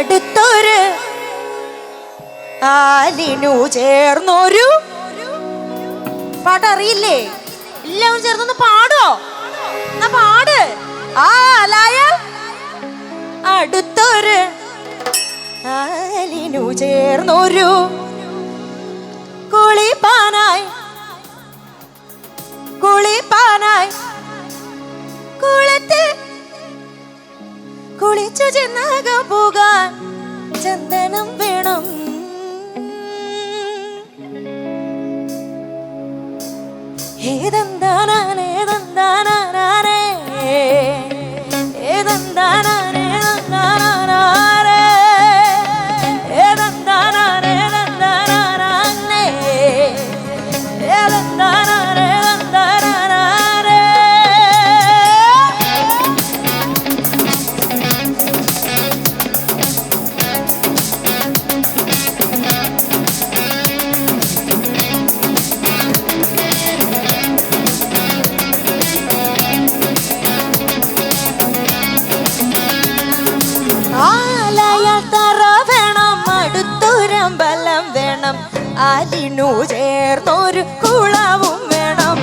അടുത്തൊരു ആലിനു ചേർന്നൊരു പാട്ടറിയില്ലേ? എല്ലാവരും ചേർന്നൊന്ന് പാടോ എന്നാ പാട്. ആലായ അടുത്തൊരു ആലിനു ചേർന്നൊരു കുളിപ്പാനായി. കുളിപ്പാനായി. കുളത്തിൽ കുളിച്ചു ചെന്നാകെ പോക ചന്ദനം വേണം. ഏതെന്താനാണ് ഏതെന്താനാ വേണം. അരിനു ചേർത്തൊരു കുളവും വേണം.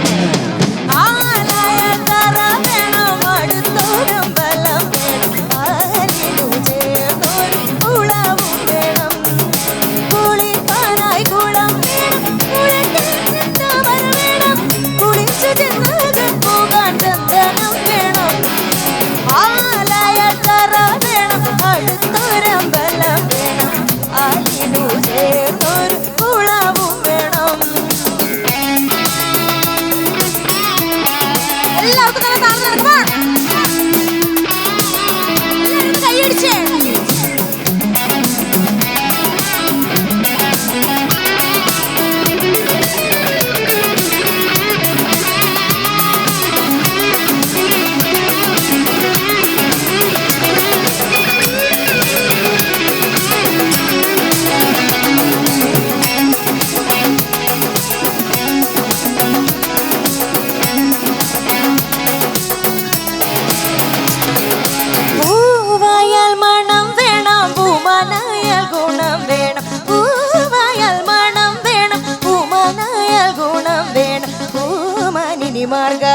marca.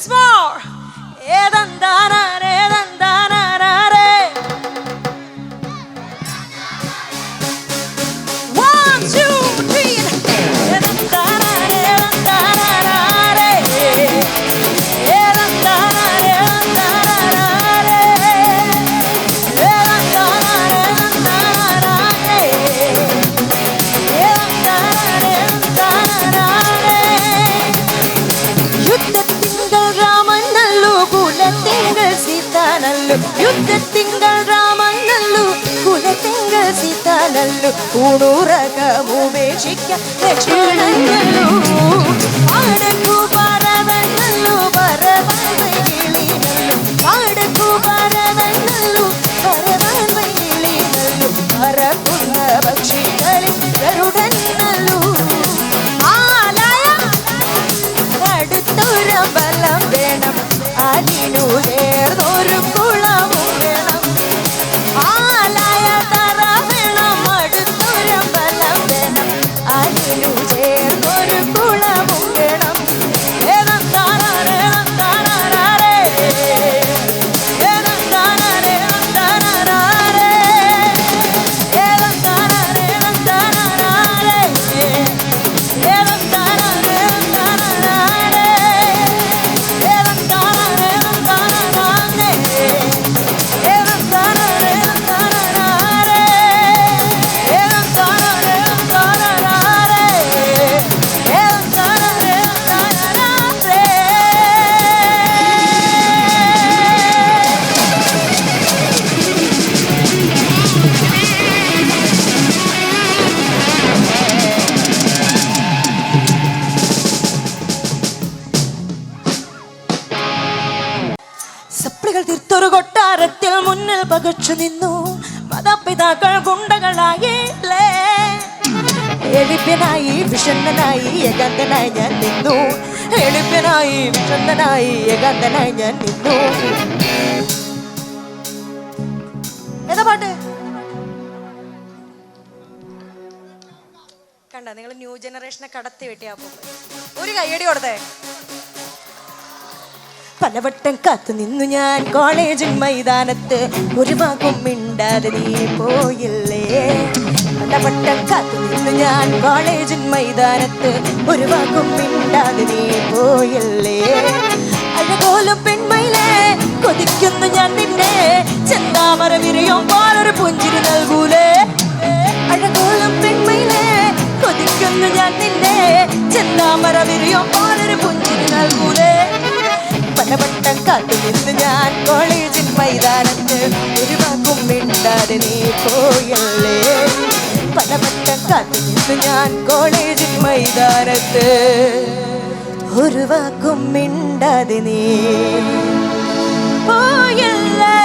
once more. നല്ലു യുദ്ധത്തിങ്കൾ Raman നല്ലു കുലത്തിങ്കൾ Sita നല്ലു കൂടൂറകമുപേക്ഷിക്ക Lakshmana നല്ലു പകച്ചു നിന്നു. മാതാപിതാക്കൾ ഗുണ്ടകളായില്ലേ? എളിപ്പനായി വിഷണ്ണനായി ഏകാന്തനായി ഞാൻ നിന്നു. എളിപ്പനായി വിഷണ്ണനായി ഏകാന്തനായി ഞാൻ നിന്നു. ഏതാ പാട്ട്? കണ്ട നിങ്ങൾ ന്യൂ ജനറേഷനെ കടത്തി വെട്ടിയാ ഒരു കൈയടി കൊടുത്തേ. പലവട്ടം കാത്തു നിന്നു ഞാൻ കോളേജിൻ മൈതാനത്ത്. ഒരു ഭാഗം മിണ്ടാതെ നീ പോയില്ലേ? പലവട്ടം കാത്തു നിന്നു ഞാൻ കോളേജിൻ മൈതാനത്ത്. ഒരു ഭാഗം മിണ്ടാതെ നീ പോയില്ലേ? അഴകോലും പെൺമയിലേ കൊതിക്കുന്നു ഞാൻ നിന്നെ. ചെന്താമര വിരയോ പോലൊരു പുഞ്ചിരി നൽകൂലേ? അഴകോലും പെൺമയിലേ കൊതിക്കുന്നു ഞാൻ നിന്നെ. ചെന്താമര വിരയോ പോലൊരു പുഞ്ചിരി നൽകൂലേ? പലവട്ടം കാത്തു നിന്ന് ഞാൻ കോളേജിൻ മൈതാനത്ത് ഒരു വാക്കും മിണ്ടാതെ നീ പോയല്ലേ? പലവട്ടം കാത്തു ഞാൻ കോളേജിൻ മൈതാനത്ത് ഒരു വാക്കും മിണ്ടാതെ നീ പോയല്ലേ?